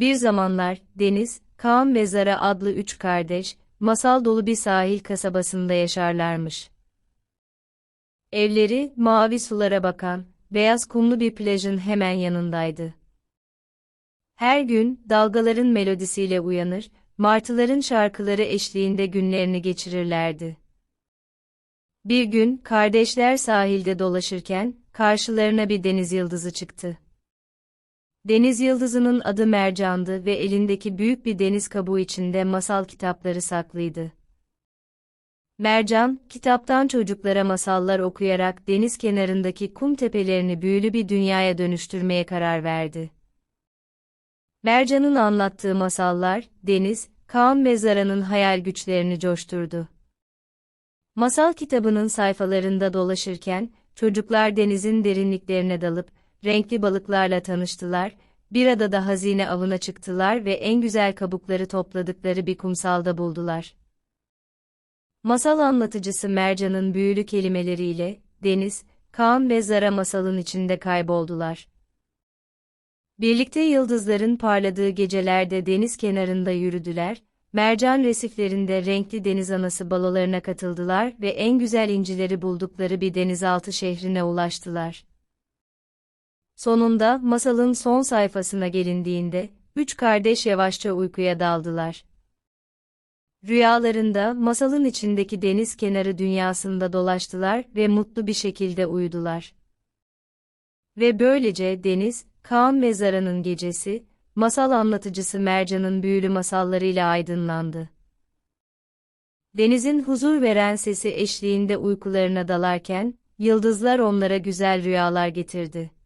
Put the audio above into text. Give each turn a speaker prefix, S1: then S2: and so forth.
S1: Bir zamanlar, Deniz, Kaan ve Zara adlı üç kardeş, masal dolu bir sahil kasabasında yaşarlarmış. Evleri, mavi sulara bakan, beyaz kumlu bir plajın hemen yanındaydı. Her gün, dalgaların melodisiyle uyanır, martıların şarkıları eşliğinde günlerini geçirirlerdi. Bir gün, kardeşler sahilde dolaşırken, karşılarına bir deniz yıldızı çıktı. Deniz yıldızının adı Mercan'dı ve elindeki büyük bir deniz kabuğu içinde masal kitapları saklıydı. Mercan, kitaptan çocuklara masallar okuyarak deniz kenarındaki kum tepelerini büyülü bir dünyaya dönüştürmeye karar verdi. Mercan'ın anlattığı masallar, Deniz, Kaan ve hayal güçlerini coşturdu. Masal kitabının sayfalarında dolaşırken, çocuklar denizin derinliklerine dalıp, renkli balıklarla tanıştılar, bir adada hazine avına çıktılar ve en güzel kabukları topladıkları bir kumsalda buldular. Masal anlatıcısı Mercan'ın büyülü kelimeleriyle, Deniz, Kaan ve Zara masalın içinde kayboldular. Birlikte yıldızların parladığı gecelerde deniz kenarında yürüdüler, mercan resiflerinde renkli deniz anası balolarına katıldılar ve en güzel incileri buldukları bir denizaltı şehrine ulaştılar. Sonunda masalın son sayfasına gelindiğinde, üç kardeş yavaşça uykuya daldılar. Rüyalarında masalın içindeki deniz kenarı dünyasında dolaştılar ve mutlu bir şekilde uyudular. Ve böylece Deniz, Kaan ve Zara'nın gecesi, masal anlatıcısı Mercan'ın büyülü masallarıyla aydınlandı. Denizin huzur veren sesi eşliğinde uykularına dalarken, yıldızlar onlara güzel rüyalar getirdi.